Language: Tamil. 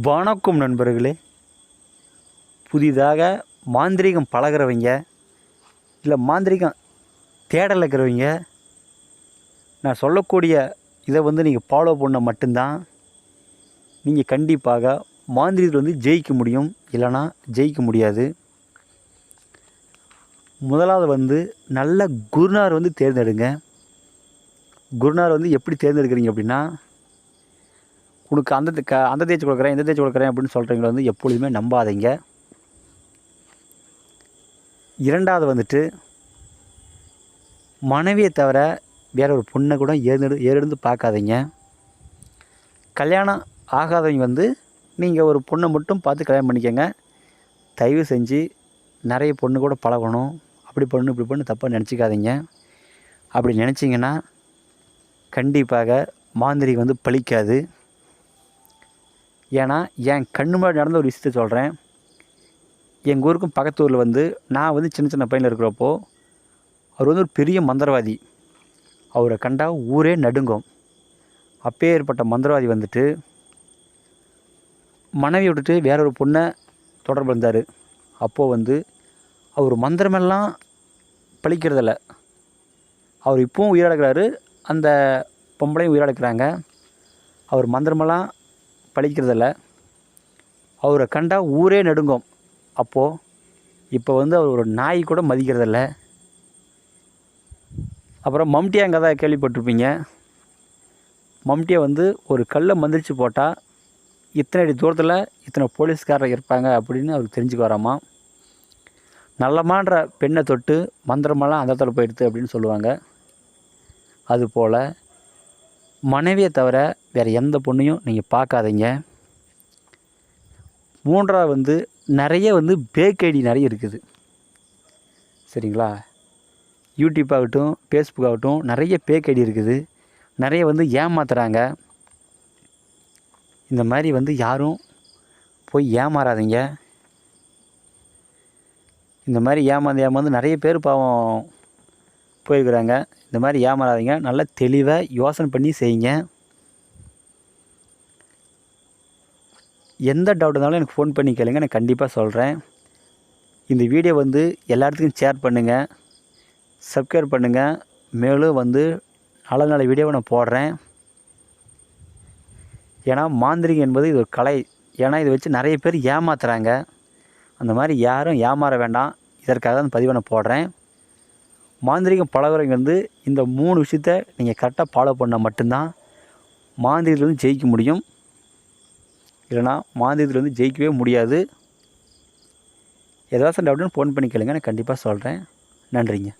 வணக்கம் நண்பர்களே. புதிதாக மாந்திரீகம் பழகிறவங்க இல்லை மாந்திரீகம் தேடல இருக்கிறவங்க நான் சொல்லக்கூடிய இதை வந்து நீங்கள் ஃபாலோ பண்ண மட்டும்தான் நீங்கள் கண்டிப்பாக மாந்திரீகத்தில் வந்து ஜெயிக்க முடியும். இல்லைன்னா ஜெயிக்க முடியாது. முதலாவது வந்து நல்ல குருநார் வந்து தேர்ந்தெடுங்க. குருநார் வந்து எப்படி தேர்ந்தெடுக்கிறீங்க அப்படின்னா உனக்கு அந்த க அந்த தேய்ச்சி கொடுக்குறேன் இந்த தேய்ச்சி கொடுக்குறேன் அப்படின்னு சொல்கிறீங்கள வந்து எப்பொழுதுமே நம்பாதீங்க. இரண்டாவது வந்துட்டு மனைவியை தவிர வேற ஒரு பொண்ணை கூட ஏறு ஏறெடுத்து பார்க்காதீங்க. கல்யாணம் ஆகாதவங்க வந்து நீங்கள் ஒரு பொண்ணை மட்டும் பார்த்து கல்யாணம் பண்ணிக்கோங்க. தயவு செஞ்சு நிறைய பொண்ணு கூட பழகணும். அப்படி பொண்ணு இப்படி பொண்ணு தப்பாக நினச்சிக்காதீங்க. அப்படி நினச்சிங்கன்னா கண்டிப்பாக மாந்திரிகம் வந்து பழிக்காது. ஏன்னா என் கண்ணு முன்னாடி நடந்த ஒரு விஷயத்த சொல்கிறேன் எங்கள் ஊருக்கும் பக்கத்து ஊரில் வந்து நான் வந்து சின்ன சின்ன பையனில் இருக்கிறப்போ அவர் வந்து ஒரு பெரிய மந்திரவாதி. அவரை கண்டா ஊரே நடுங்கும். அப்பேற்பட்ட மந்திரவாதி வந்துட்டு மனைவி விட்டுட்டு வேற ஒரு பொண்ணை தொடர்பு இருந்தார். அப்போது வந்து அவர் மந்திரமெல்லாம் பழிக்கிறதில்ல. அவர் இப்போவும் உயிரிழக்கிறாரு அந்த பொம்பளையும் உயிரிழக்கிறாங்க அவர் மந்திரமெல்லாம் பழிக்கிறதில்ல. அவரை கண்டால் ஊரே நடுங்கும். அப்போது இப்போ வந்து அவர் ஒரு நாய் கூட மதிக்கிறதில்ல. அப்புறம் மம்டியா கதை கேள்விப்பட்டிருப்பீங்க. மம்டியை வந்து ஒரு கல்லை மந்திரிச்சு போட்டால் இத்தனை அடி தூரத்தில் இத்தனை போலீஸ்காரர் இருப்பாங்க அப்படின்னு அவருக்கு தெரிஞ்சுக்க வராமா? நல்லமான்ற பெண்ணை தொட்டு மந்திரமெல்லாம் அந்த இடத்துல போயிடுது அப்படின்னு சொல்லுவாங்க. அதுபோல் மனைவியை தவிர வேறு எந்த பொண்ணையும் நீங்கள் பார்க்காதீங்க. மூன்றாவது வந்து நிறைய வந்து பேக் ஐடி நிறைய இருக்குது. சரிங்களா? யூடியூப் ஆகட்டும் ஃபேஸ்புக் ஆகட்டும் நிறைய பேக் ஐடி இருக்குது. நிறைய வந்து ஏமாத்துறாங்க. இந்த மாதிரி வந்து யாரும் போய் ஏமாறாதீங்க. இந்த மாதிரி ஏமாந்து ஏமாந்து நிறைய பேர் பாவம் போயிருக்கிறாங்க. இந்த மாதிரி ஏமாறாதீங்க. நல்லா தெளிவாக யோசனை பண்ணி செய்யுங்க. எந்த டவுட் இருந்தாலும் எனக்கு ஃபோன் பண்ணி கேளுங்க. நான் கண்டிப்பாக சொல்கிறேன் இந்த வீடியோ வந்து எல்லா இடத்துக்கும் ஷேர் பண்ணுங்கள் சப்ஸ்கிரைப் பண்ணுங்கள் மேலும் வந்து நல்ல நல்ல வீடியோவை நான் போடுறேன். ஏன்னா மாந்திரிகம் என்பது இது ஒரு கலை. ஏன்னா இதை வச்சு நிறைய பேர் ஏமாத்துறாங்க. அந்த மாதிரி யாரும் ஏமாற வேண்டாம். இதற்காக தான் பதிவை நான் போடுறேன். மாந்திரிகம் பழகுறவங்க வந்து இந்த மூணு விஷயத்த நீங்கள் கரெக்டாக ஃபாலோ பண்ணால் மட்டும்தான் மாந்திரிகத்தில் ஜெயிக்க முடியும். இல்லைனா மாந்திரிகத்தில் ஜெயிக்கவே முடியாது. ஏதாச்சும் டவுட்னு ஃபோன் பண்ணி கேளுங்க. நான் கண்டிப்பாக சொல்கிறேன் நன்றிங்க.